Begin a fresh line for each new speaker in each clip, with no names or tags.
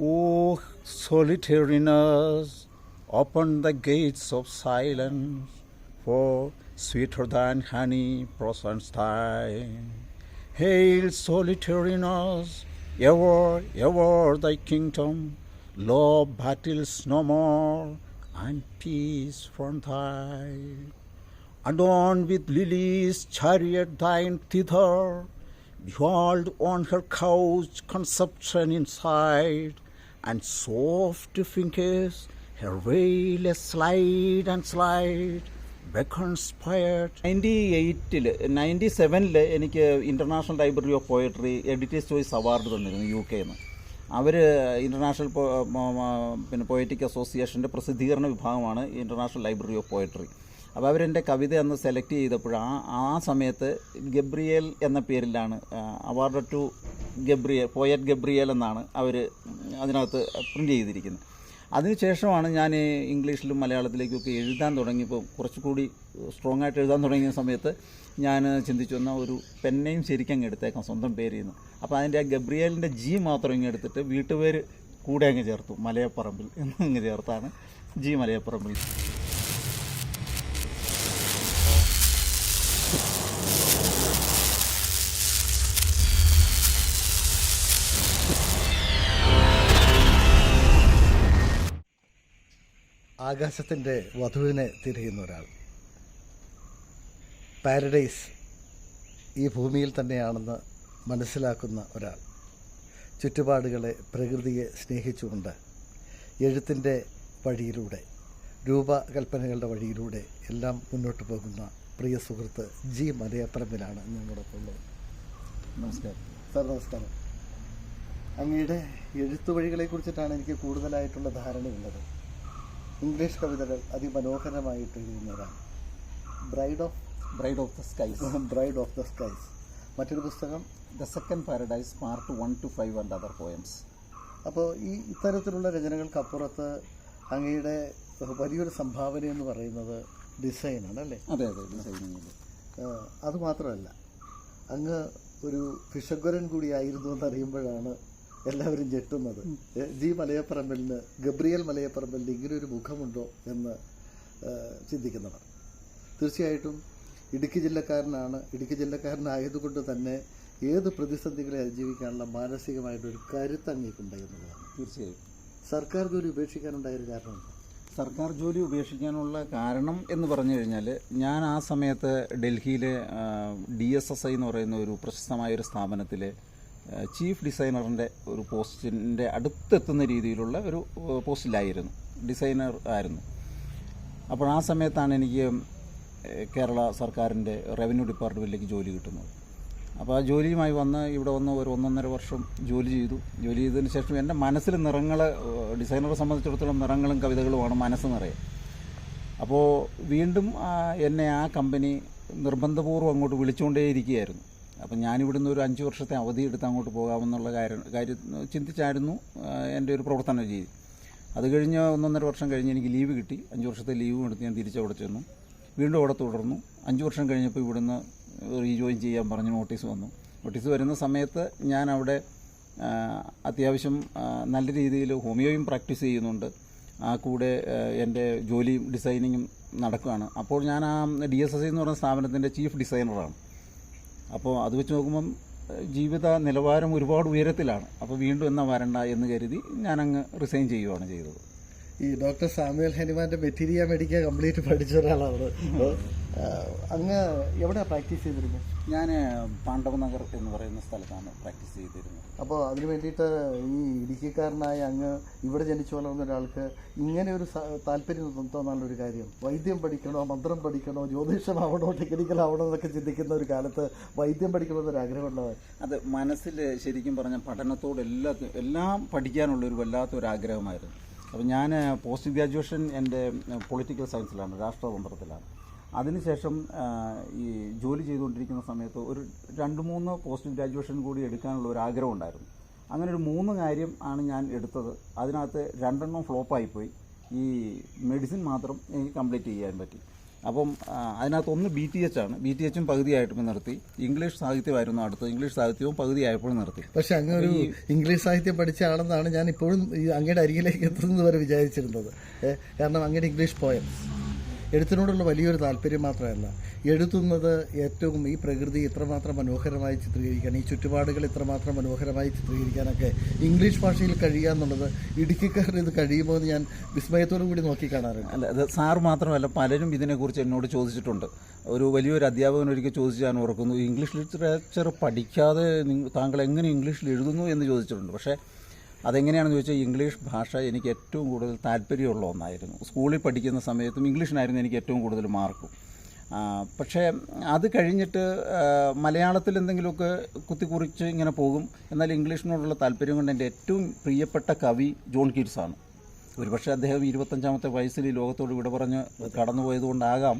O solitariness, open the gates of silence, for sweeter than honey presents thine. Hail solitariness, ever, ever thy kingdom, love battles no more, and peace from thine. Adorned with lilies, chariot thine thither, behold on her couch conception inside, and soft fingers her veil slide and slide, beckons spirit. Ninety എയ്റ്റിൽ ninety സെവനിൽ എനിക്ക് international library of poetry editors choice award തന്നിരുന്നു U കെന്ന് അവർ international പിന്നെ poetic അസോസിയേഷന്റെ പ്രസിദ്ധീകരണ വിഭാഗമാണ് international library of poetry അപ്പോൾ അവരെന്റെ കവിത അന്ന് സെലക്ട് ചെയ്തപ്പോൾ ആ ആ സമയത്ത് ഗബ്രിയേൽ എന്ന പേരിലാണ് award to Gabriel poet Gabriel എന്നാണ് അവർ അതിനകത്ത് പ്രിന്റ് ചെയ്തിരിക്കുന്നത്. അതിനുശേഷമാണ് ഞാൻ ഇംഗ്ലീഷിലും മലയാളത്തിലേക്കൊക്കെ എഴുതാൻ തുടങ്ങിയപ്പോൾ കുറച്ചുകൂടി സ്ട്രോങ് ആയിട്ട് എഴുതാൻ തുടങ്ങിയ സമയത്ത് ഞാൻ ചിന്തിച്ചു എന്നാൽ ഒരു പെന്നെയും ശരിക്കും അങ്ങ് എടുത്തേക്കാം സ്വന്തം പേരിൽ നിന്ന് അപ്പോൾ അതിന്റെ ആ ഗബ്രിയേലിന്റെ ജി മാത്രം ഇങ്ങ് എടുത്തിട്ട് വീട്ടുപേര് കൂടെ അങ്ങ് ചേർത്തു മലയപ്പറമ്പിൽ എന്നങ്ങ് ചേർത്താണ് ജി മലയപ്പറമ്പിൽ.
ആകാശത്തിന്റെ വധുവിനെ തിരയുന്ന ഒരാൾ. പാരഡൈസ് ഈ ഭൂമിയിൽ തന്നെയാണെന്ന് മനസ്സിലാക്കുന്ന ഒരാൾ. ചുറ്റുപാടുകളെ പ്രകൃതിയെ സ്നേഹിച്ചുകൊണ്ട് എഴുത്തിന്റെ വഴിയിലൂടെ രൂപകൽപ്പനകളുടെ വഴിയിലൂടെ എല്ലാം മുന്നോട്ട് പോകുന്ന പ്രിയ സുഹൃത്ത് ജി മലയപ്പറമ്പിലാണ് ഞങ്ങളോടൊപ്പം ഉള്ളത്
നമസ്കാരം.
സർ നമസ്കാരം. അങ്ങയുടെ എഴുത്തു വഴികളെ കുറിച്ചിട്ടാണ് എനിക്ക് കൂടുതലായിട്ടുള്ള ധാരണയുള്ളത്. ഇംഗ്ലീഷ് കവിതകൾ അതിമനോഹരമായിട്ട് എഴുതുന്നതാണ് bride of
bride of the skies
bride of the skies മറ്റൊരു പുസ്തകം
the second paradise part one two five and other poems
അപ്പോൾ ഈ ഇത്തരത്തിലുള്ള രചനകൾക്കപ്പുറത്ത് അങ്ങയുടെ വലിയൊരു സംഭാവന എന്ന് പറയുന്നത് ഡിസൈനാണ് അല്ലേ?
അതെ അതെ
ഡിസൈനിങ് അതുമാത്രമല്ല അങ്ങ് ഒരു ഫിഷഗ്വരൻ കൂടിയായിരുന്നു എന്നറിയുമ്പോഴാണ് എല്ലാവരും ഞെട്ടുന്നത്. ജി മലയപ്പറമ്പലിന് ഗബ്രിയൽ മലയപ്പറമ്പലിന് ഇങ്ങനെ ഒരു മുഖമുണ്ടോ എന്ന് ചിന്തിക്കുന്നവർ. തീർച്ചയായിട്ടും ഇടുക്കി ജില്ലക്കാരനാണ്. ഇടുക്കി ജില്ലക്കാരനായതുകൊണ്ട് തന്നെ ഏത് പ്രതിസന്ധികളെ അതിജീവിക്കാനുള്ള മാനസികമായിട്ടൊരു കരുത്ത് അങ്ങേക്കുണ്ട് എന്നുള്ളതാണ്.
തീർച്ചയായും.
സർക്കാർ ജോലി ഉപേക്ഷിക്കാനുണ്ടായൊരു കാരണം
സർക്കാർ ജോലി ഉപേക്ഷിക്കാനുള്ള കാരണം എന്ന് പറഞ്ഞു കഴിഞ്ഞാൽ ഞാൻ ആ സമയത്ത് ഡൽഹിയിലെ ഡി എസ് എസ് ഐ എന്ന് പറയുന്ന ഒരു പ്രശസ്തമായ ഒരു സ്ഥാപനത്തിലെ ചീഫ് ഡിസൈനറിന്റെ ഒരു പോസ്റ്റിന്റെ അടുത്തെത്തുന്ന രീതിയിലുള്ള ഒരു പോസ്റ്റിലായിരുന്നു. ഡിസൈനർ ആയിരുന്നു. അപ്പോൾ ആ സമയത്താണ് എനിക്ക് കേരള സർക്കാരിന്റെ റവന്യൂ ഡിപ്പാർട്ട്മെന്റിലേക്ക് ജോലി കിട്ടുന്നത്. അപ്പോൾ ആ ജോലിയുമായി വന്ന് ഇവിടെ വന്ന് ഒരു ഒന്നൊന്നര വർഷം ജോലി ചെയ്തു. ജോലി ചെയ്തതിന് ശേഷം എന്റെ മനസ്സിൽ നിറങ്ങൾ ഡിസൈനറെ സംബന്ധിച്ചിടത്തോളം നിറങ്ങളും കവിതകളുമാണ് മനസ്സ് നിറയെ. അപ്പോൾ വീണ്ടും എന്നെ ആ കമ്പനി നിർബന്ധപൂർവം അങ്ങോട്ട് വിളിച്ചുകൊണ്ടേയിരിക്കുകയായിരുന്നു. അപ്പം ഞാനിവിടുന്ന് ഒരു അഞ്ച് വർഷത്തെ അവധി എടുത്ത് അങ്ങോട്ട് പോകാമെന്നുള്ള കാര്യം കാര്യം ചിന്തിച്ചായിരുന്നു എന്റെ ഒരു പ്രവർത്തന രീതി. അത് കഴിഞ്ഞ് ഒന്നൊന്നര വർഷം കഴിഞ്ഞ് എനിക്ക് ലീവ് കിട്ടി. അഞ്ച് വർഷത്തെ ലീവും എടുത്ത് ഞാൻ തിരിച്ചവിടെ ചെന്നു. വീണ്ടും അവിടെ തുടർന്നു. അഞ്ച് വർഷം കഴിഞ്ഞപ്പോൾ ഇവിടുന്ന് റീജോയിൻ ചെയ്യാൻ പറഞ്ഞ് നോട്ടീസ് വന്നു. നോട്ടീസ് വരുന്ന സമയത്ത് ഞാൻ അവിടെ അത്യാവശ്യം നല്ല രീതിയിൽ ഹോമിയോയും പ്രാക്ടീസ് ചെയ്യുന്നുണ്ട്. ആ കൂടെ എന്റെ ജോലിയും ഡിസൈനിങ്ങും നടക്കുകയാണ്. അപ്പോൾ ഞാൻ ആ ഡി എസ് എസ് എന്ന് പറയുന്ന സ്ഥാപനത്തിന്റെ ചീഫ് ഡിസൈനറാണ്. അപ്പോൾ അത് വെച്ച് നോക്കുമ്പം ജീവിത നിലവാരം ഒരുപാട് ഉയരത്തിലാണ്. അപ്പോൾ വീണ്ടും എന്നാ വരണ്ട എന്ന് കരുതി ഞാനങ്ങ് റിസൈൻ ചെയ്യുവാണ് ചെയ്തത്.
ഈ ഡോക്ടർ സാമുവൽ ഹനുമാന്റെ മെറ്റീരിയ മെഡിക്ക കംപ്ലീറ്റ് പഠിച്ച ഒരാളാണ്. അങ്ങ് എവിടെ പ്രാക്ടീസ് ചെയ്തിരുന്നു?
ഞാൻ പാണ്ഡവനഗർ എന്ന് പറയുന്ന സ്ഥലത്താണ് പ്രാക്ടീസ് ചെയ്തിരുന്നത്.
അപ്പോൾ അതിന് വേണ്ടിയിട്ട് ഈ ഇടുക്കിക്കാരനായ അങ്ങ് ഇവിടെ ജനിച്ചു വളർന്ന ഒരാൾക്ക് ഇങ്ങനെ ഒരു താല്പര്യം തോന്നാനുള്ള ഒരു കാര്യം. വൈദ്യം പഠിക്കണോ മന്ത്രം പഠിക്കണോ ജ്യോതിഷമാവണോ ടെക്നിക്കൽ ആവണോ എന്നൊക്കെ ചിന്തിക്കുന്ന ഒരു കാലത്ത് വൈദ്യം പഠിക്കണമെന്നൊരു ആഗ്രഹമുള്ളവർ
അത് മനസ്സിൽ ശരിക്കും പറഞ്ഞ പഠനത്തോട് എല്ലാ എല്ലാം പഠിക്കാനുള്ള ഒരു വല്ലാത്തൊരു ആഗ്രഹമായിരുന്നു അപ്പോൾ ഞാൻ പോസ്റ്റ് ഗ്രാജുവേഷൻ എന്റെ പൊളിറ്റിക്കൽ സയൻസിലാണ് രാഷ്ട്രതന്ത്രത്തിലാണ് അതിനുശേഷം ഈ ജോലി ചെയ്തുകൊണ്ടിരിക്കുന്ന സമയത്ത് ഒരു രണ്ട് മൂന്ന് പോസ്റ്റ് ഗ്രാജുവേഷൻ കൂടി എടുക്കാനുള്ള ഒരു ആഗ്രഹം ഉണ്ടായിരുന്നു. അങ്ങനെ ഒരു മൂന്ന് കാര്യം ആണ് ഞാൻ എടുത്തത്. അതിനകത്ത് രണ്ടെണ്ണം ഫ്ലോപ്പായിപ്പോയി ഈ മെഡിസിൻ മാത്രം എനിക്ക് കംപ്ലീറ്റ് ചെയ്യാൻ പറ്റി. അപ്പം അതിനകത്ത് ഒന്ന് ബി ടി എച്ച് ആണ്. ബി ടി എച്ചും പകുതിയായിട്ടും നിർത്തി. ഇംഗ്ലീഷ് സാഹിത്യമായിരുന്നു അടുത്തത്. ഇംഗ്ലീഷ് സാഹിത്യവും പകുതിയായപ്പോൾ നിർത്തി.
പക്ഷെ അങ്ങ് ഒരു ഇംഗ്ലീഷ് സാഹിത്യം പഠിച്ച ആളെന്നാണ് ഞാൻ ഇപ്പോഴും അങ്ങയുടെ അരികിലേക്ക് എത്തുന്നത് വരെ വിചാരിച്ചിരുന്നത്. കാരണം അങ്ങയുടെ ഇംഗ്ലീഷ് പോയംസ്. എഴുത്തിനോടുള്ള വലിയൊരു താല്പര്യം മാത്രമല്ല എഴുതുന്നത് ഏറ്റവും ഈ പ്രകൃതി ഇത്രമാത്രം മനോഹരമായി ചിത്രീകരിക്കാൻ ഈ ചുറ്റുപാടുകൾ ഇത്രമാത്രം മനോഹരമായി ചിത്രീകരിക്കാനൊക്കെ ഇംഗ്ലീഷ് ഭാഷയിൽ കഴിയുക എന്നുള്ളത് ഇടുക്കിക്കാരന് ഇത് കഴിയുമോ എന്ന് ഞാൻ വിസ്മയത്തോടു കൂടി നോക്കി കാണാറുണ്ട്.
അല്ല അത് സാർ മാത്രമല്ല പലരും ഇതിനെക്കുറിച്ച് എന്നോട് ചോദിച്ചിട്ടുണ്ട്. ഒരു വലിയൊരു അധ്യാപകൻ ഒരിക്കൽ ചോദിച്ചു ഞാൻ ഓർക്കുന്നു ഇംഗ്ലീഷ് ലിറ്ററേച്ചർ പഠിക്കാതെ താങ്കൾ എങ്ങനെ ഇംഗ്ലീഷിൽ എഴുതുന്നു? എന്ന് ചോദിച്ചിട്ടുണ്ട്. പക്ഷേ അതെങ്ങനെയാണെന്ന് ചോദിച്ചാൽ ഇംഗ്ലീഷ് ഭാഷ എനിക്ക് ഏറ്റവും കൂടുതൽ താല്പര്യമുള്ള ഒന്നായിരുന്നു. സ്കൂളിൽ പഠിക്കുന്ന സമയത്തും ഇംഗ്ലീഷിനായിരുന്നു എനിക്ക് ഏറ്റവും കൂടുതൽ മാർക്കും. പക്ഷേ അത് കഴിഞ്ഞിട്ട് മലയാളത്തിൽ എന്തെങ്കിലുമൊക്കെ കുത്തിക്കുറിച്ച് ഇങ്ങനെ പോകും. എന്നാൽ ഇംഗ്ലീഷിനോടുള്ള താല്പര്യം കൊണ്ട് എന്റെ ഏറ്റവും പ്രിയപ്പെട്ട കവി ജോൺ കീറ്റ്സാണ് ഒരുപക്ഷെ അദ്ദേഹം ഇരുപത്തഞ്ചാമത്തെ വയസ്സിൽ ഈ ലോകത്തോട് വിട പറഞ്ഞ് കടന്നുപോയതുകൊണ്ടാകാം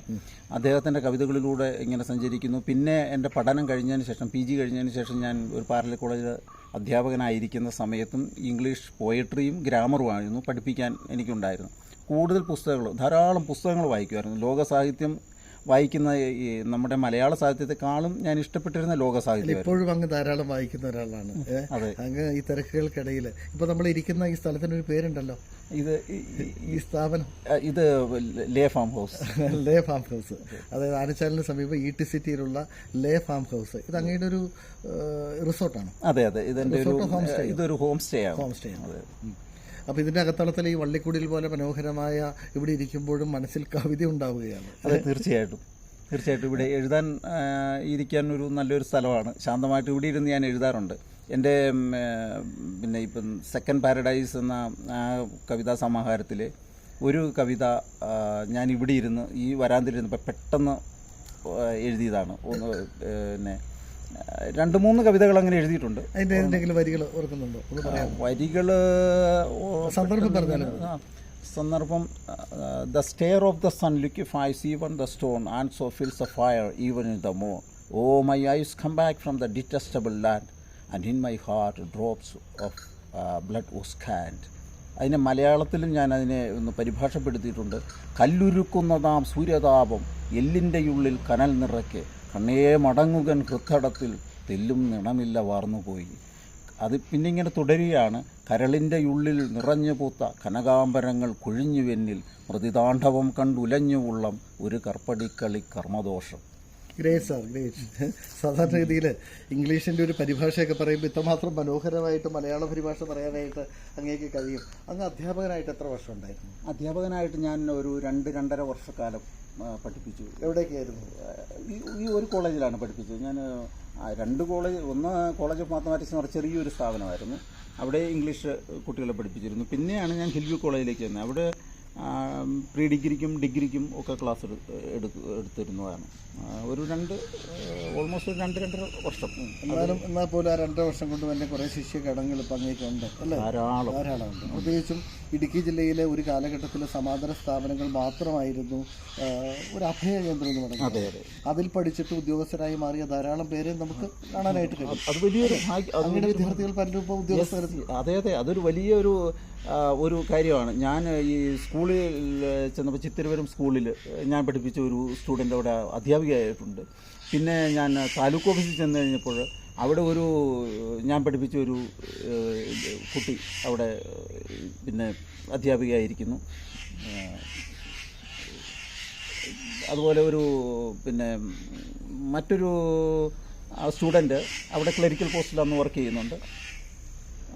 അദ്ദേഹത്തിന്റെ കവിതകളിലൂടെ ഇങ്ങനെ സഞ്ചരിക്കുന്നു. പിന്നെ എന്റെ പഠനം കഴിഞ്ഞതിന് ശേഷം പി ജി കഴിഞ്ഞതിന് ശേഷം ഞാൻ ഒരു പാരല കോളേജ് അധ്യാപകനായിരിക്കുന്ന സമയത്തും ഇംഗ്ലീഷ് പോയട്രിയും ഗ്രാമറുമായിരുന്നു പഠിപ്പിക്കാൻ എനിക്കുണ്ടായിരുന്നു. കൂടുതൽ പുസ്തകങ്ങൾ ധാരാളം പുസ്തകങ്ങൾ വായിക്കുമായിരുന്നു. ലോകസാഹിത്യം വായിക്കുന്ന ഈ നമ്മുടെ മലയാള സാഹിത്യത്തെക്കാളും ഞാൻ ഇഷ്ടപ്പെട്ടിരുന്ന ലോക സാഹിത്യം
ഇപ്പോഴും അങ്ങ് ധാരാളം വായിക്കുന്ന ഒരാളാണ്. അങ്ങ് ഈ തിരക്കുകൾക്കിടയിൽ. ഇപ്പൊ നമ്മൾ ഇരിക്കുന്ന ഈ സ്ഥലത്തിന് ഒരു പേരുണ്ടല്ലോ.
ഇത് ഈ-
സ്ഥാപനം.
ഇത് lay farm house.
Lay farm house. അതായത് ആനച്ചാലിന് സമീപം ഇ ടി സിറ്റിയിലുള്ള ലേ ഫാം ഹൗസ്. ഇത് അങ്ങയുടെ ഒരു റിസോർട്ടാണ്.
അതെ അതെ. ഇതെന്റെ ഒരു. ഇതൊരു ഹോം സ്റ്റേ ആണ്
ഹോം സ്റ്റേ
അതെ.
അപ്പൊ ഇതിന്റെ അകത്തളത്തിൽ ഈ വള്ളിക്കുടിൽ പോലെ മനോഹരമായ ഇവിടെ ഇരിക്കുമ്പോഴും മനസ്സിൽ കവിത ഉണ്ടാവുകയാണ്.
അതെ തീർച്ചയായിട്ടും. തീർച്ചയായിട്ടും ഇവിടെ എഴുതാൻ ഇരിക്കാൻ ഒരു നല്ലൊരു സ്ഥലമാണ്. ശാന്തമായിട്ട് ഇവിടെ ഇരുന്ന് ഞാൻ എഴുതാറുണ്ട്. എന്റെ പിന്നെ ഇപ്പം സെക്കൻഡ് പാരഡൈസ് എന്ന ആ കവിതാ സമാഹാരത്തിൽ ഒരു കവിത ഞാൻ ഇവിടെ ഇരുന്ന് ഈ വരാന്തിരുന്നപ്പോൾ പെട്ടെന്ന് എഴുതിയതാണ്. ഒന്ന് പിന്നെ രണ്ട് മൂന്ന് കവിതകൾ അങ്ങനെ എഴുതിയിട്ടുണ്ട്.
അതിന്റെ എന്തെങ്കിലും വരികൾ ഓർക്കുന്നുണ്ടോ? ഒന്ന്
വരികൾ
സന്ദർഭം
പറഞ്ഞാൽ സന്ദർഭം the stare of the sun look face even the stone and so fills a fire even in the Mon o my eyes come back from the detestable land and in my heart drops of blood was canned അതിനെ മലയാളത്തിലും ഞാൻ അതിനെ ഒന്ന് പരിഭാഷപ്പെടുത്തിയിട്ടുണ്ട്. കല്ലുരുക്കുന്നതാം സൂര്യതാപം എല്ലിന്റെ ഉള്ളിൽ കനൽ നിറയ്ക്ക്. കണ്ണേ മടങ്ങുകൻ ഹൃത്തടത്തിൽ തെല്ലും നിണമില്ല വാർന്നുപോയി. അത് പിന്നെ ഇങ്ങനെ തുടരുകയാണ്. കരളിന്റെ ഉള്ളിൽ നിറഞ്ഞു പൂത്ത കനകാംബരങ്ങൾ കൊഴിഞ്ഞുവെന്നിൽ മൃതിതാണ്ഡവം കണ്ടുലഞ്ഞു ഉള്ളം ഒരു കർപ്പടിക്കളി കർമ്മദോഷം.
ഗ്രേറ്റ് സാർ ഗ്രേറ്റ് സാധാരണഗതിയിൽ ഇംഗ്ലീഷിന്റെ ഒരു പരിഭാഷയൊക്കെ പറയുമ്പോൾ ഇത്രമാത്രം മനോഹരമായിട്ട് മലയാള പരിഭാഷ പറയാനായിട്ട് അങ്ങേക്ക് കഴിയും. അങ്ങ് അധ്യാപകനായിട്ട് എത്ര വർഷം ഉണ്ടായിരുന്നു?
അധ്യാപകനായിട്ട് ഞാൻ ഒരു രണ്ട് രണ്ടര വർഷക്കാലം പഠിപ്പിച്ചു.
എവിടേക്കായിരുന്നു?
ഈ ഒരു കോളേജിലാണ് പഠിപ്പിച്ചത്. ഞാൻ രണ്ട് കോളേജ് ഒന്ന് കോളേജ് ഓഫ് മാത്തമാറ്റിക്സ് എന്ന് പറഞ്ഞ ചെറിയൊരു സ്ഥാപനമായിരുന്നു. അവിടെ ഇംഗ്ലീഷ് കുട്ടികളെ പഠിപ്പിച്ചിരുന്നു. പിന്നെയാണ് ഞാൻ ഹിൽവ്യൂ കോളേജിലേക്ക് വന്നത് അവിടെ പ്രീ ഡിഗ്രിക്കും ഡിഗ്രിക്കും ഒക്കെ ക്ലാസ് എടു എടുത്ത് എടുത്തിരുന്നതാണ്. ഒരു രണ്ട് ഓൾമോസ്റ്റ് ഒരു രണ്ട് രണ്ടര വർഷം.
എന്നാലും എന്നാൽ പോലും ആ രണ്ടര വർഷം കൊണ്ട് തന്നെ കുറേ ശിഷ്യ കടങ്ങൾ ഇപ്പം അങ്ങേക്കുണ്ട് അല്ലേ?
ധാരാളം.
ധാരാളമുണ്ട് പ്രത്യേകിച്ചും ഇടുക്കി ജില്ലയിലെ ഒരു കാലഘട്ടത്തിൽ സമാന്തര സ്ഥാപനങ്ങൾ മാത്രമായിരുന്നു ഒരു അഭയ കേന്ദ്രം എന്ന് പറയുന്നത്.
അതെ അതെ.
അതിൽ പഠിച്ചിട്ട് ഉദ്യോഗസ്ഥരായി മാറിയ ധാരാളം പേരെ നമുക്ക് കാണാനായിട്ട് കഴിയും.
അത് വലിയൊരു
അങ്ങനെ വിദ്യാർത്ഥികൾ പല ഇപ്പോൾ ഉദ്യോഗസ്ഥർ
അതെ അതെ. അതൊരു വലിയൊരു ഒരു കാര്യമാണ്. ഞാൻ ഈ സ്കൂളിൽ ചെന്നപ്പോൾ ചിത്തിരവരം സ്കൂളിൽ ഞാൻ പഠിപ്പിച്ച ഒരു സ്റ്റുഡന്റ് അവിടെ അധ്യാപികയായിട്ടുണ്ട്. പിന്നെ ഞാൻ താലൂക്ക് ഓഫീസിൽ ചെന്ന് കഴിഞ്ഞപ്പോൾ അവിടെ ഒരു ഞാൻ പഠിപ്പിച്ച ഒരു കുട്ടി അവിടെ പിന്നെ അധ്യാപികയായിരിക്കുന്നു. അതുപോലെ ഒരു പിന്നെ മറ്റൊരു സ്റ്റുഡന്റ് അവിടെ ക്ലറിക്കൽ പോസ്റ്റിൽ അന്ന് വർക്ക് ചെയ്യുന്നുണ്ട്.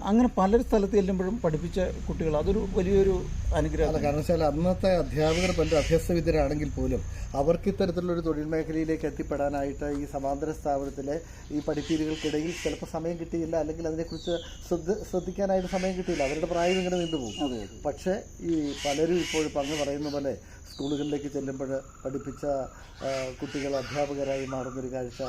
അങ്ങനെ പല സ്ഥലത്ത് ചെല്ലുമ്പോഴും പഠിപ്പിച്ച കുട്ടികൾ അതൊരു വലിയൊരു അനുഗ്രഹം
കാരണം വെച്ചാൽ അന്നത്തെ അധ്യാപകർ പണ്ട് അഭ്യസ്തവിദ്യരാണെങ്കിൽ പോലും അവർക്ക് ഇത്തരത്തിലുള്ളൊരു തൊഴിൽ മേഖലയിലേക്ക് എത്തിപ്പെടാനായിട്ട് ഈ സമാന്തര സ്ഥാപനത്തിലെ ഈ പഠിപ്പീരുകൾക്കിടയിൽ ചിലപ്പോൾ സമയം കിട്ടിയില്ല അല്ലെങ്കിൽ അതിനെക്കുറിച്ച് ശ്രദ്ധ ശ്രദ്ധിക്കാനായിട്ട് സമയം കിട്ടിയില്ല. അവരുടെ പ്രായം ഇങ്ങനെ
അതെ
പക്ഷേ ഈ പലരും ഇപ്പോൾ പറഞ്ഞു പറയുന്ന പോലെ സ്കൂളുകളിലേക്ക് ചെല്ലുമ്പോൾ പഠിപ്പിച്ച കുട്ടികൾ അധ്യാപകരായി മാറുന്നൊരു കാഴ്ച.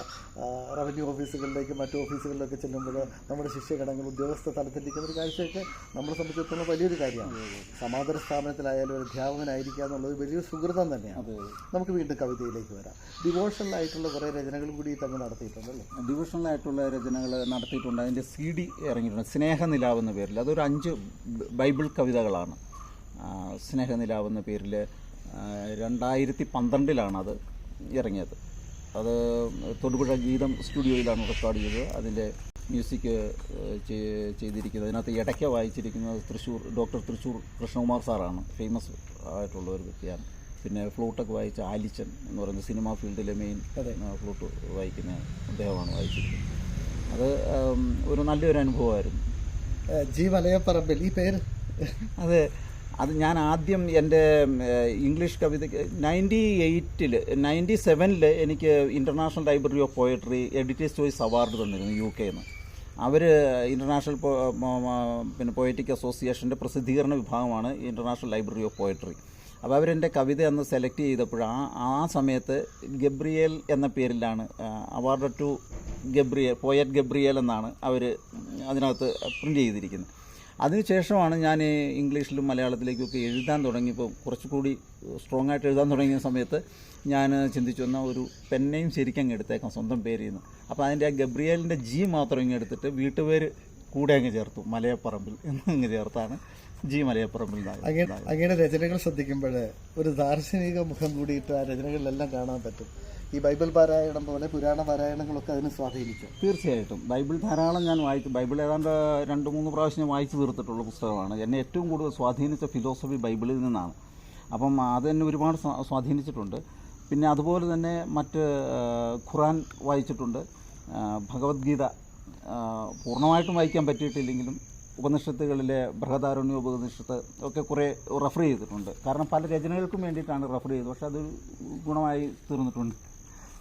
റവന്യൂ ഓഫീസുകളിലേക്കും മറ്റു ഓഫീസുകളിലൊക്കെ ചെല്ലുമ്പോൾ നമ്മുടെ ശിഷ്യഗണങ്ങൾ ഉദ്യോഗസ്ഥ തലത്തിലിരിക്കുന്ന ഒരു കാഴ്ചയൊക്കെ നമ്മളെ സംബന്ധിച്ചിടത്തോളം വലിയൊരു കാര്യമാണ്. സമാന്തര സ്ഥാപനത്തിലായാലും ഒരു അധ്യാപകനായിരിക്കുക എന്നുള്ളത് വലിയൊരു സുഹൃതം തന്നെയാണ്. നമുക്ക് വീണ്ടും കവിതയിലേക്ക് വരാം. ഡിവോഷണൽ ആയിട്ടുള്ള കുറേ രചനകൾ കൂടി തമ്മിൽ നടത്തിയിട്ടുണ്ടല്ലോ?
ഡിവോഷണലായിട്ടുള്ള രചനകൾ നടത്തിയിട്ടുണ്ട്. അതിന്റെ സി ഡി ഇറങ്ങിയിട്ടുണ്ട്. സ്നേഹനിലാവ് എന്ന പേരിൽ. അതൊരു അഞ്ച് ബൈബിൾ കവിതകളാണ്. സ്നേഹനിലാവെന്ന സ്നേഹനിലാവ് എന്ന പേരിൽ രണ്ടായിരത്തി പന്ത്രണ്ടിലാണ് അത് ഇറങ്ങിയത്. അത് തൊടുപുഴ ഗീതം സ്റ്റുഡിയോയിലാണ് റെക്കോർഡ് ചെയ്തത്. അതിന്റെ മ്യൂസിക് ചെയ്തിരിക്കുന്നത്. അതിനകത്ത് ഇടയ്ക്ക് വായിച്ചിരിക്കുന്നത് തൃശ്ശൂർ ഡോക്ടർ തൃശ്ശൂർ കൃഷ്ണകുമാർ സാറാണ്. ഫേമസ് ആയിട്ടുള്ള ഒരു വ്യക്തിയാണ്. പിന്നെ ഫ്ലൂട്ടൊക്കെ വായിച്ച ആലിച്ചൻ എന്ന് പറയുന്ന സിനിമാ ഫീൽഡിലെ മെയിൻ ഫ്ലൂട്ട് വായിക്കുന്ന അദ്ദേഹമാണ് വായിച്ചിരിക്കുന്നത്. അത് ഒരു നല്ലൊരു അനുഭവമായിരുന്നു.
ജീവലയപ്പറമ്പിൽ. ഈ പേര്?
അതെ. അത് ഞാൻ ആദ്യം എന്റെ ഇംഗ്ലീഷ് കവിതയ്ക്ക് നയന്റി എയ്റ്റിൽ നയന്റി സെവനിൽ എനിക്ക് international library of poetry editors choice award തന്നിരുന്നു യു കെയിൽ നിന്ന് അവർ ഇന്റർനാഷണൽ പിന്നെ പോയറ്റിക് അസോസിയേഷന്റെ പ്രസിദ്ധീകരണ വിഭാഗമാണ് ഇന്റർനാഷണൽ ലൈബ്രറി ഓഫ് പോയട്രി. അപ്പോൾ അവരെന്റെ കവിത അന്ന് സെലക്ട് ചെയ്തപ്പോൾ ആ ആ സമയത്ത് ഗബ്രിയേൽ എന്ന പേരിലാണ് award to Gabriel poet Gabriel എന്നാണ് അവർ അതിനകത്ത് പ്രിന്റ് ചെയ്തിരിക്കുന്നത്. അതിനുശേഷമാണ് ഞാൻ ഇംഗ്ലീഷിലും മലയാളത്തിലേക്കൊക്കെ എഴുതാൻ തുടങ്ങിയപ്പോൾ കുറച്ചുകൂടി സ്ട്രോങ് ആയിട്ട് എഴുതാൻ തുടങ്ങിയ സമയത്ത് ഞാൻ ചിന്തിച്ചു എന്നാൽ ഒരു പെന്നെയും ശരിക്കും അങ്ങ് എടുത്തേക്കാം സ്വന്തം പേരിൽ നിന്ന് അപ്പോൾ അതിന്റെ ആ ഗബ്രിയേലിന്റെ ജി മാത്രം ഇങ്ങ് എടുത്തിട്ട് വീട്ടുപേര് കൂടെ അങ്ങ് ചേർത്തു മലയപ്പറമ്പിൽ എന്ന് അങ്ങ് ചേർത്താണ് ജി മലയപ്പറമ്പിൽ
അങ്ങയുടെ രചനകൾ ശ്രദ്ധിക്കുമ്പോൾ ഒരു ദാർശനിക മുഖം കൂടിയിട്ട് ആ രചനകളിലെല്ലാം കാണാൻ പറ്റും. ഈ ബൈബിൾ പാരായണം പോലെ പുരാണ പാരായണങ്ങളൊക്കെ അതിനെ സ്വാധീനിച്ചു
തീർച്ചയായിട്ടും. ബൈബിൾ ധാരാളം ഞാൻ വായിച്ചു ബൈബിൾ ഏതാണ്ട് രണ്ട് മൂന്ന് പ്രാവശ്യം വായിച്ചു തീർത്തിട്ടുള്ള പുസ്തകമാണ്. എന്നെ ഏറ്റവും കൂടുതൽ സ്വാധീനിച്ച ഫിലോസഫി ബൈബിളിൽ നിന്നാണ്. അപ്പം അത് ഒരുപാട് സ്വാധീനിച്ചിട്ടുണ്ട്. പിന്നെ അതുപോലെ തന്നെ മറ്റ് ഖുറാൻ വായിച്ചിട്ടുണ്ട്. ഭഗവത്ഗീത പൂർണമായിട്ടും വായിക്കാൻ പറ്റിയിട്ടില്ലെങ്കിലും ഉപനിഷത്തുകളിലെ ബൃഹദാരണ്യ ഉപനിഷത്ത് ഒക്കെ കുറേ റെഫർ ചെയ്തിട്ടുണ്ട്. കാരണം പല രചനകൾക്കും വേണ്ടിയിട്ടാണ് റെഫർ ചെയ്തത്. പക്ഷെ അത് ഗുണമായി തീർന്നിട്ടുണ്ട്.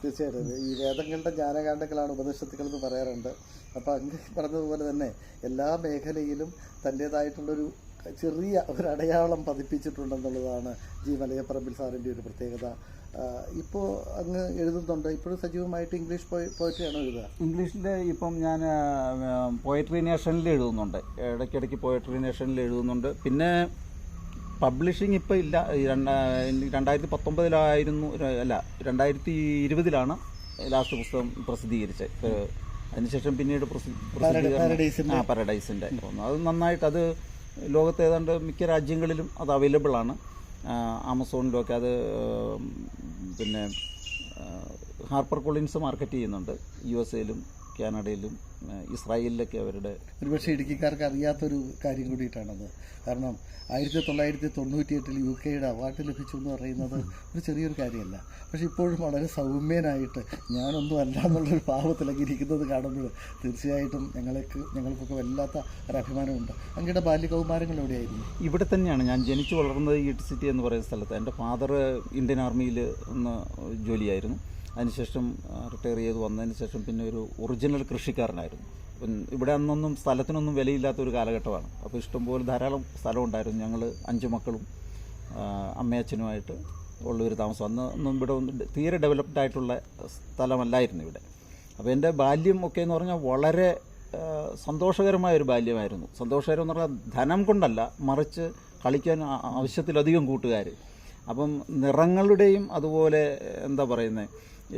തീർച്ചയായിട്ടും. ഈ വേദങ്ങളുടെ ജ്ഞാനകാന്ഡങ്ങളാണ് ഉപനിഷത്തുക്കൾ എന്ന് പറയാറുണ്ട്. അപ്പോൾ അങ്ങ് പറഞ്ഞതുപോലെ തന്നെ എല്ലാ മേഖലയിലും തന്റേതായിട്ടുള്ളൊരു ചെറിയ ഒരു അടയാളം പതിപ്പിച്ചിട്ടുണ്ടെന്നുള്ളതാണ് ജി. മലയപ്പറമ്പിൽ സാറിന്റെ ഒരു പ്രത്യേകത. ഇപ്പോൾ അങ്ങ് എഴുതുന്നുണ്ട്. ഇപ്പോഴും സജീവമായിട്ട് ഇംഗ്ലീഷ് പോയട്രിയാണ് എഴുതുക?
ഇംഗ്ലീഷിൽ ഇപ്പം ഞാൻ പോയട്രി നേഷനിൽ എഴുതുന്നുണ്ട്. ഇടയ്ക്കിടയ്ക്ക് പോയട്രി നേഷനിൽ എഴുതുന്നുണ്ട്. പിന്നെ പബ്ലിഷിംഗ് ഇപ്പോൾ ഇല്ല. രണ്ടായിരത്തി പത്തൊമ്പതിലായിരുന്നു അല്ല രണ്ടായിരത്തി ഇരുപതിലാണ് ലാസ്റ്റ് പുസ്തകം പ്രസിദ്ധീകരിച്ചത്. അതിനുശേഷം പിന്നീട് പ്രസി- പ്രസിദ്ധീകരണം ആ പാരഡൈസിന്റെ അത് നന്നായിട്ട് അത് ലോകത്ത് ഏതാണ്ട് മിക്ക രാജ്യങ്ങളിലും അത് അവൈലബിൾ ആണ്. ആമസോണിലൊക്കെ അത് പിന്നെ ഹാർപ്പർ കൊളിൻസ് മാർക്കറ്റ് ചെയ്യുന്നുണ്ട്. യു എസ് എയിലും കാനഡയിലും ഇസ്രായേലിലൊക്കെ അവരുടെ
ഒരുപക്ഷെ ഇടുക്കിക്കാർക്ക് അറിയാത്തൊരു കാര്യം കൂടിയിട്ടാണത്. കാരണം ആയിരത്തി തൊള്ളായിരത്തി തൊണ്ണൂറ്റി എട്ടിൽ യു കെയുടെ അവാർഡ് ലഭിച്ചു എന്ന് പറയുന്നത് ഒരു ചെറിയൊരു കാര്യമല്ല. പക്ഷെ ഇപ്പോഴും വളരെ സൗമ്യനായിട്ട് ഞാനൊന്നും അല്ല എന്നുള്ളൊരു ഭാവത്തിലൊക്കെ ഇരിക്കുന്നത് കാണുമ്പോൾ തീർച്ചയായിട്ടും ഞങ്ങൾക്ക് ഞങ്ങൾക്കൊക്കെ വല്ലാത്ത ഒരു അഭിമാനമുണ്ട്. അങ്ങയുടെ ബാല്യകൗമാരങ്ങൾ എവിടെയായിരുന്നു?
ഇവിടെ തന്നെയാണ്. ഞാൻ ജനിച്ചു വളർന്നത് ഈട്ട് സിറ്റി എന്ന് പറയുന്ന സ്ഥലത്ത്. എന്റെ ഫാദർ ഇന്ത്യൻ ആർമിയിൽ ഒന്ന് ജോലിയായിരുന്നു. അതിനുശേഷം റിട്ടയർ ചെയ്ത് വന്നതിന് ശേഷം പിന്നെ ഒരു ഒറിജിനൽ കൃഷിക്കാരനായിരുന്നു. ഇവിടെ അന്നൊന്നും സ്ഥലത്തിനൊന്നും വിലയില്ലാത്ത ഒരു കാലഘട്ടമാണ്. അപ്പോൾ ഇഷ്ടംപോലെ ധാരാളം സ്ഥലം ഉണ്ടായിരുന്നു ഞങ്ങൾ അഞ്ച് മക്കളും അമ്മയച്ഛനുമായിട്ട് അമ്മയച്ഛനുമായിട്ട് ഉള്ളൊരു താമസം. അന്ന് ഒന്നും ഇവിടെ ഒന്നും തീരെ ഡെവലപ്ഡ് ആയിട്ടുള്ള സ്ഥലമല്ലായിരുന്നു ഇവിടെ. അപ്പോൾ എന്റെ ബാല്യം ഒക്കെ എന്ന് പറഞ്ഞാൽ വളരെ സന്തോഷകരമായ ഒരു ബാല്യമായിരുന്നു. സന്തോഷകരം എന്ന് പറഞ്ഞാൽ ധനം കൊണ്ടല്ല മറിച്ച് കളിക്കാൻ ആവശ്യത്തിലധികം കൂട്ടുകാർ അപ്പം നിറങ്ങളുടെയും അതുപോലെ എന്താ പറയുന്നത്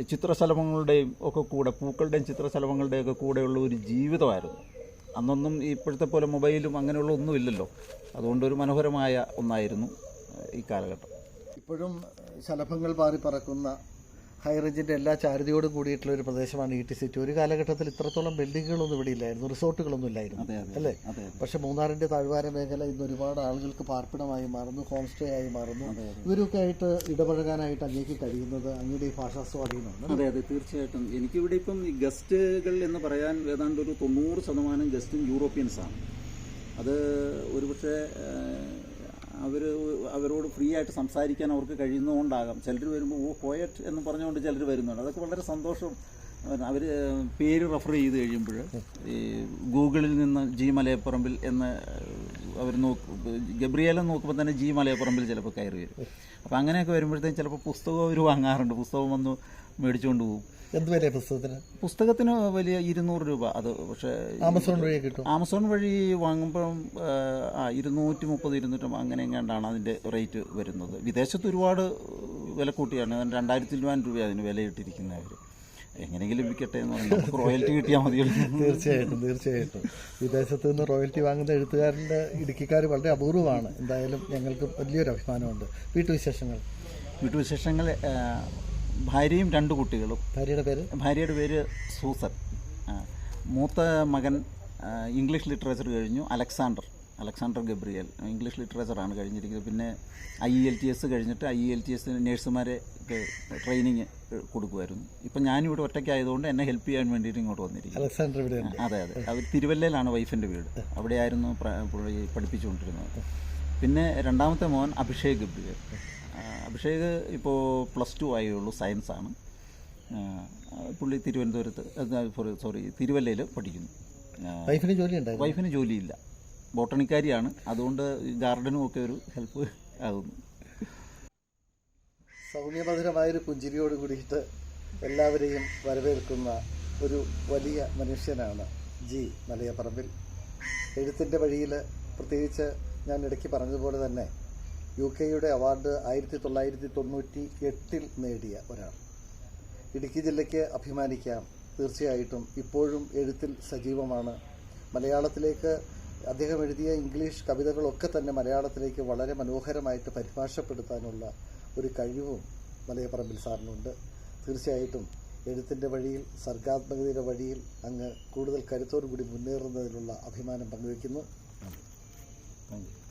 ചിത്രശലഭങ്ങളുടെയും ഒക്കെ കൂടെ പൂക്കളുടെയും ചിത്രശലഭങ്ങളുടെയും ഒക്കെ കൂടെയുള്ള ഒരു ജീവിതമായിരുന്നു. അന്നൊന്നും ഇപ്പോഴത്തെ പോലെ മൊബൈലും അങ്ങനെയുള്ള ഒന്നും ഇല്ലല്ലോ. അതുകൊണ്ട് ഒരു മനോഹരമായ ഒന്നായിരുന്നു ഈ കാലഘട്ടം.
ഇപ്പോഴും ശലഭങ്ങൾ പാറി പറക്കുന്ന ഹൈറേഞ്ചിന്റെ എല്ലാ ചാരുതിയോടും കൂടിയിട്ടുള്ള ഒരു പ്രദേശമാണ് ഈ ടി സിറ്റി ഒരു കാലഘട്ടത്തിൽ ഇത്രത്തോളം ബിൽഡിങ്ങുകളൊന്നും ഇവിടെ ഇല്ലായിരുന്നു. റിസോർട്ടുകളൊന്നും ഇല്ലായിരുന്നു. അല്ലേ? പക്ഷെ മൂന്നാറിന്റെ താഴ്വാര മേഖല ഇന്ന് ഒരുപാട് ആളുകൾക്ക് പാർപ്പിടമായി മാറുന്നു ഹോം സ്റ്റേ ആയി മാറുന്നു. ഇവരൊക്കെ ആയിട്ട് ഇടപഴകാനായിട്ട് അങ്ങേക്ക് കഴിയുന്നത് അങ്ങയുടെ ഈ ഭാഷാ സ്വാധീനമാണ്
അതെ അതെ തീർച്ചയായിട്ടും. എനിക്കിവിടെ ഇപ്പം ഈ ഗസ്റ്റുകൾ എന്ന് പറയാൻ ഏതാണ്ട് ഒരു തൊണ്ണൂറ് ശതമാനം ഗസ്റ്റും യൂറോപ്യൻസാണ്. ആണ് അത് ഒരുപക്ഷെ അവർ അവരോട് ഫ്രീ ആയിട്ട് സംസാരിക്കാൻ അവർക്ക് കഴിയുന്നതുകൊണ്ടാകാം. ചിലർ വരുമ്പോൾ ഓ പോയറ്റ് എന്ന് പറഞ്ഞുകൊണ്ട് ചിലർ വരുന്നുണ്ട്. അതൊക്കെ വളരെ സന്തോഷം. അവർ പേര് റെഫർ ചെയ്ത് കഴിയുമ്പോൾ ഈ ഗൂഗിളിൽ നിന്ന് ജി മലയപ്പറമ്പിൽ എന്ന് അവർ നോക്ക് ഗബ്രിയേലം നോക്കുമ്പോൾ തന്നെ ജി മലയപ്പറമ്പിൽ ചിലപ്പോൾ കയറി വരും. അപ്പോൾ അങ്ങനെയൊക്കെ വരുമ്പോഴത്തേക്കും ചിലപ്പോൾ പുസ്തകം അവർ വാങ്ങാറുണ്ട്. പുസ്തകം വന്ന് മേടിച്ചുകൊണ്ട് പോകും.
എന്ത് വില പുസ്തകത്തിന്?
പുസ്തകത്തിന് വലിയ ഇരുന്നൂറ് രൂപ. അത് പക്ഷേ
ആമസോൺ വഴി കിട്ടും.
ആമസോൺ വഴി വാങ്ങുമ്പം ആ, ഇരുന്നൂറ്റി മുപ്പത് ഇരുന്നൂറ്റി അങ്ങനെ എങ്ങാണ്ടാണ് അതിന്റെ റേറ്റ് വരുന്നത്. വിദേശത്ത് ഒരുപാട് വില കൂട്ടിയാണ്. രണ്ടായിരത്തി രൂപ രൂപ അതിന് വിലയിട്ടിരിക്കുന്നത് അവർ എങ്ങനെയെങ്കിലും ലഭിക്കട്ടെ എന്ന് പറഞ്ഞാൽ നമുക്ക് റോയൽറ്റി കിട്ടിയാൽ മതിയല്ലോ.
തീർച്ചയായിട്ടും തീർച്ചയായിട്ടും. വിദേശത്ത് നിന്ന് റോയൽറ്റി വാങ്ങുന്ന എഴുത്തുകാരന്റെ ഇടുക്കിക്കാർ വളരെ അപൂർവമാണ്. എന്തായാലും ഞങ്ങൾക്ക് വലിയൊരു അഭിമാനമുണ്ട്. വീട്ടുവിശേഷങ്ങൾ?
വീട്ടുവിശേഷങ്ങൾ ഭാര്യയും രണ്ട് കുട്ടികളും.
ഭാര്യയുടെ പേര്?
ഭാര്യയുടെ പേര് സൂസൻ. മൂത്ത മകൻ ഇംഗ്ലീഷ് ലിറ്ററേച്ചർ കഴിഞ്ഞു. Alexander Alexander Gabriel. ഇംഗ്ലീഷ് ലിറ്ററേച്ചറാണ് കഴിഞ്ഞിരിക്കുന്നത്. പിന്നെ ഐ എൽ ടി എസ് കഴിഞ്ഞിട്ട് ഐ എൽ ടി എസ് നേഴ്സുമാരെ ട്രെയിനിങ് കൊടുക്കുമായിരുന്നു. ഇപ്പം ഞാനിവിടെ ഒറ്റയ്ക്കായതുകൊണ്ട് എന്നെ ഹെൽപ്പ് ചെയ്യാൻ വേണ്ടിയിട്ട് ഇങ്ങോട്ട് വന്നിരിക്കും
അലക്സാണ്ടർ ഇവിടെ
അതെ അതെ. അവർ തിരുവല്ലയിലാണ് വൈഫിന്റെ വീട്. അവിടെയായിരുന്നു പഠിപ്പിച്ചുകൊണ്ടിരുന്നത്. പിന്നെ രണ്ടാമത്തെ മോൻ അഭിഷേക് ഗബ്രിയൽ. അഭിഷേക് ഇപ്പോൾ പ്ലസ് ടു ആയേ ഉള്ളൂ സയൻസാണ് പുള്ളി തിരുവനന്തപുരത്ത് സോറി തിരുവല്ലയിൽ പഠിക്കുന്നു.
വൈഫിന് ജോലി
വൈഫിന് ജോലിയില്ല. ബോട്ടണിക്കാരിയാണ്. അതുകൊണ്ട് ഗാർഡനും ഒക്കെ ഒരു ഹെൽപ്പ് ആകുന്നു
സൗമ്യമധുരമായൊരു പുഞ്ചിരിയോട് കൂടിയിട്ട് എല്ലാവരെയും വരവേൽക്കുന്ന ഒരു വലിയ മനുഷ്യനാണ് ജി മലയപ്പറമ്പിൽ. എഴുത്തിന്റെ വഴിയിൽ പ്രത്യേകിച്ച് ഞാൻ ഇടയ്ക്ക് പറഞ്ഞതുപോലെ തന്നെ യു കെയുടെ അവാർഡ് ആയിരത്തി തൊള്ളായിരത്തി തൊണ്ണൂറ്റി എട്ടിൽ നേടിയ ഒരാൾ. ഇടുക്കി ജില്ലയ്ക്ക് അഭിമാനിക്കാം. തീർച്ചയായിട്ടും ഇപ്പോഴും എഴുത്തിൽ സജീവമാണ്. മലയാളത്തിലേക്ക് അദ്ദേഹം എഴുതിയ ഇംഗ്ലീഷ് കവിതകളൊക്കെ തന്നെ മലയാളത്തിലേക്ക് വളരെ മനോഹരമായിട്ട് പരിഭാഷപ്പെടുത്താനുള്ള ഒരു കഴിവും മലയപ്പറമ്പിൽ സാറിനുണ്ട്. തീർച്ചയായിട്ടും എഴുത്തിന്റെ വഴിയിൽ സർഗാത്മകതയുടെ വഴിയിൽ അങ്ങ് കൂടുതൽ കരുത്തോടു കൂടി മുന്നേറുന്നതിനുള്ള അഭിമാനം പങ്കുവയ്ക്കുന്നു.
യു